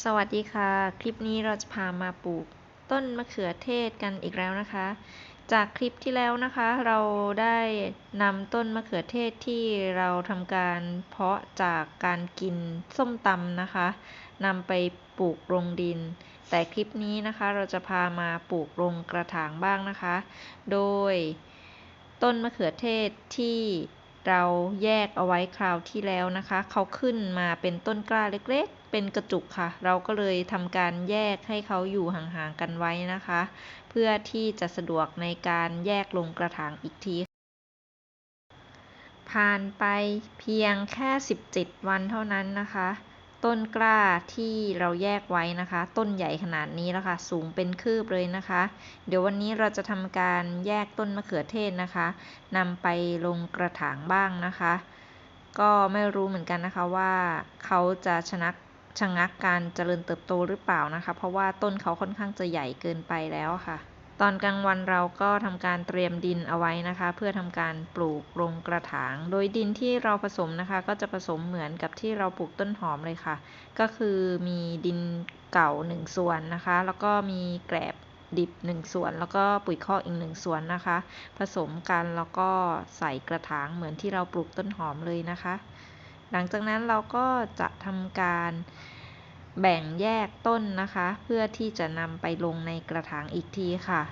สวัสดีค่ะ คลิปนี้เราจะพามาปลูกต้นมะเขือเทศกันอีกแล้วนะคะ จากคลิปที่แล้วนะคะ เราได้นำต้นมะเขือเทศที่เราทำการเพาะจากการกินส้มตำนะคะนำไปปลูกลงดิน แต่คลิปนี้นะคะเราจะพามาปลูกลงกระถางบ้างนะคะ โดยต้นมะเขือเทศที่ เราแยกเอาไว้คราวที่แล้วนะคะ เขาขึ้นมาเป็นต้นกล้าเล็กๆ เป็นกระจุกค่ะ เราก็เลยทำการแยกให้เขาอยู่ห่างๆกันไว้นะคะ เพื่อที่จะสะดวกในการแยกลงกระถางอีกทีผ่านไปเพียงแค่ 17 วันเท่านั้นนะคะ ต้นกล้าที่เราแยกไว้นะคะ ต้นใหญ่ขนาดนี้แล้วค่ะ สูงเป็นคืบเลยนะคะ เดี๋ยววันนี้เราจะทำการแยกต้นมะเขือเทศนะคะนำไปลงกระถางบ้างนะคะ ก็ไม่รู้เหมือนกันนะคะว่าเขาจะชนะชะงักการเจริญเติบโตหรือเปล่านะคะ เพราะว่าต้นเขาค่อนข้างจะใหญ่เกินไปแล้วค่ะ ตอนกลางวันเราก็ทำการเตรียมดินเอาไว้นะคะ เพื่อทำการปลูกลงกระถาง โดยดินที่เราผสมนะคะ ก็จะผสมเหมือนกับที่เราปลูกต้นหอมเลยค่ะ ก็คือมีดินเก่า1ส่วนนะคะ แล้วก็มีแกลบดิบ 1 ส่วน แล้วก็ปุ๋ยคอกอีก 1 ส่วนนะคะ ผสมกันแล้วก็ใส่กระถางเหมือนที่เราปลูกต้นหอมเลยนะคะ หลังจากนั้นเราก็จะทำการ แบ่งแยกต้นนะคะ เพื่อที่จะนำไปลงในกระถางอีกทีค่ะ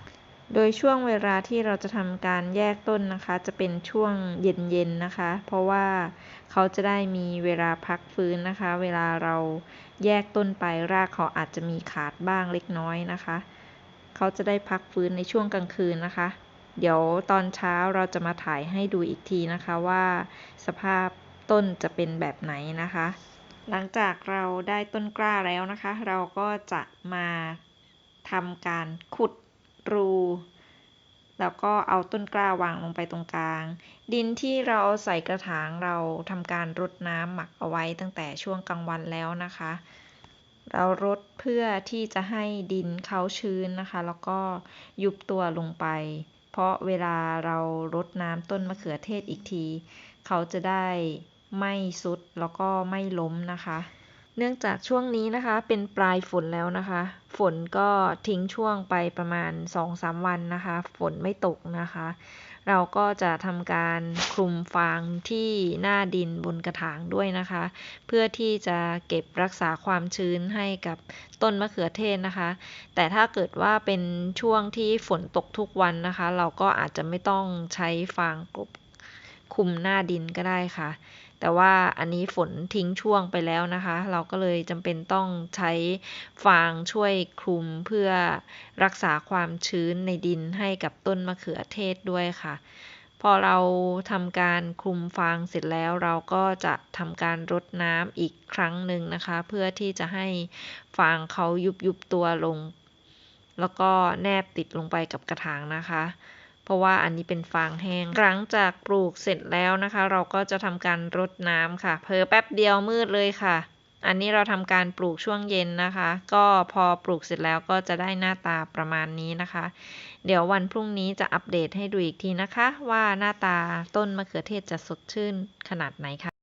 โดยช่วงเวลาที่เราจะทำการแยกต้นนะคะ จะเป็นช่วงเย็นๆนะคะ เพราะว่าเขาจะได้มีเวลาพักฟื้นนะคะ เวลาเราแยกต้นไปรากเขาอาจจะมีขาดบ้างเล็กน้อยนะคะ เขาจะได้พักฟื้นในช่วงกลางคืนนะคะ เดี๋ยวตอนเช้าเราจะมาถ่ายให้ดูอีกทีนะคะว่า สภาพต้นจะเป็นแบบไหนนะคะ หลังจากเราได้ต้นกล้าแล้วนะคะ เราก็จะมาทำการขุดรู แล้วก็เอาต้นกล้าวางลงไปตรงกลาง ดินที่เราใส่กระถางเราทำการรดน้ำหมักเอาไว้ตั้งแต่ช่วงกลางวันแล้วนะคะ เรารดเพื่อที่จะให้ดินเขาชื้นนะคะ แล้วก็ยุบตัวลงไป เพราะเวลาเรารดน้ำต้นมะเขือเทศอีกที เขาจะได้ ไม่สุดแล้วก็ไม่ล้มนะคะ เนื่องจากช่วงนี้นะคะเป็นปลายฝนแล้วนะคะ ฝนก็ทิ้งช่วงไปประมาณ 2-3 วันนะคะ ฝนไม่ตกนะคะ เราก็จะทำการคลุมฟางที่หน้าดินบนกระถางด้วยนะคะ เพื่อที่จะเก็บรักษาความชื้นให้กับต้นมะเขือเทศนะคะ แต่ถ้าเกิดว่าเป็นช่วงที่ฝนตกทุกวันนะคะ เราก็อาจจะไม่ต้องใช้ฟางกลบ คุมหน้าดินก็ได้ค่ะ แต่ว่าอันนี้ฝนทิ้งช่วงไปแล้วนะคะ เราก็เลยจำเป็นต้องใช้ฟางช่วยคลุมเพื่อรักษาความชื้นในดินให้กับต้นมะเขือเทศด้วยค่ะ พอเราทำการคลุมฟางเสร็จแล้วเราก็จะทำการรดน้ำอีกครั้งหนึ่งนะคะ เพื่อที่จะให้ฟางเขายุบยุบตัวลง แล้วก็แนบติดลงไปกับกระถางนะคะ ราะว่าอันนี้เป็นฟางแห้ง หลังจากปลูกเสร็จแล้วนะคะ เราก็จะทำการรดน้ำค่ะ เพอแป๊บเดียวมืดเลยค่ะ อันนี้เราทำการปลูกช่วงเย็นนะคะ ก็พอปลูกเสร็จแล้วก็จะได้หน้าตาประมาณนี้นะคะ เดี๋ยววันพรุ่งนี้จะอัปเดตให้ดูอีกทีนะคะ ว่าหน้าตาต้นมะเขือเทศจะสดชื่นขนาดไหนค่ะ